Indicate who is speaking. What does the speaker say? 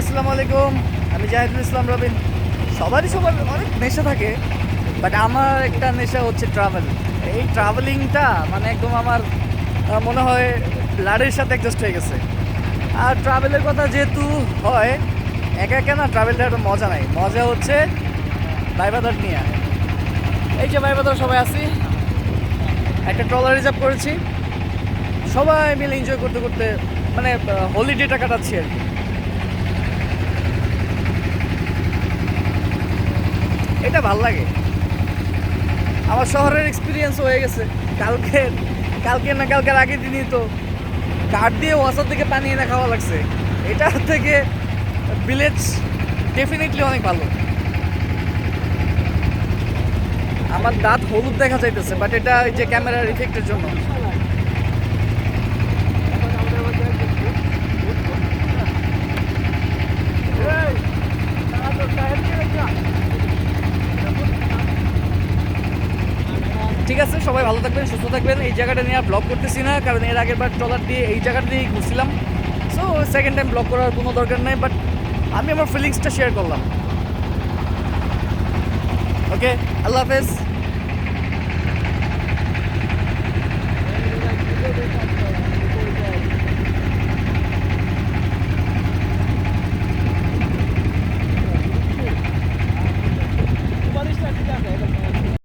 Speaker 1: আসসালামু আলাইকুম, আমি জাহিদুল ইসলাম রবিন। সবারই সবার অনেক নেশা থাকে বাট আমার একটা নেশা হচ্ছে ট্রাভেল এই ট্রাভেলিংটা মানে একদম আমার মনে হয় ব্লাডের সাথে অ্যাডজাস্ট হয়ে গেছে। আর ট্রাভেলের কথা যেহেতু হয়, একা একা না ট্রাভেলটা একটা মজা নাই? মজা হচ্ছে ভাইবাদার নিয়ে। এই যে ভাইবাদার সবাই আছি, একটা ট্রলার রিজার্ভ করেছি। সবাই মিলে এনজয় করতে করতে মানে হলিডেটা কাটাচ্ছি আর কি। এটা ভালো লাগে। আমার শহরের এক্সপিরিয়েন্স হয়ে গেছে। কালকে কালকে না কালকের আগের দিনই তো কাঠ দিয়ে ওয়াসার থেকে পানি এনে খাওয়া লাগছে। এটার থেকে ভিলেজ ডেফিনেটলি অনেক ভালো। আমার দাঁত হলুদ দেখা যাইতেছে বাট এটা এই যে ক্যামেরার ইফেক্টের জন্য। ঠিক আছে, সবাই ভালো থাকবেন, সুস্থ থাকবেন। এই জায়গাটা নিয়ে আর ব্লগ করতেছি না, কারণ এর আগের বার ট্রলার দিয়ে এই জায়গাটা দিয়েই ঘুরছিলাম। সো সেকেন্ড টাইম ব্লগ করার কোনো দরকার নেই বাট আমি আমার ফিলিংসটা শেয়ার করলাম। ওকে আল্লাহ হাফেজ।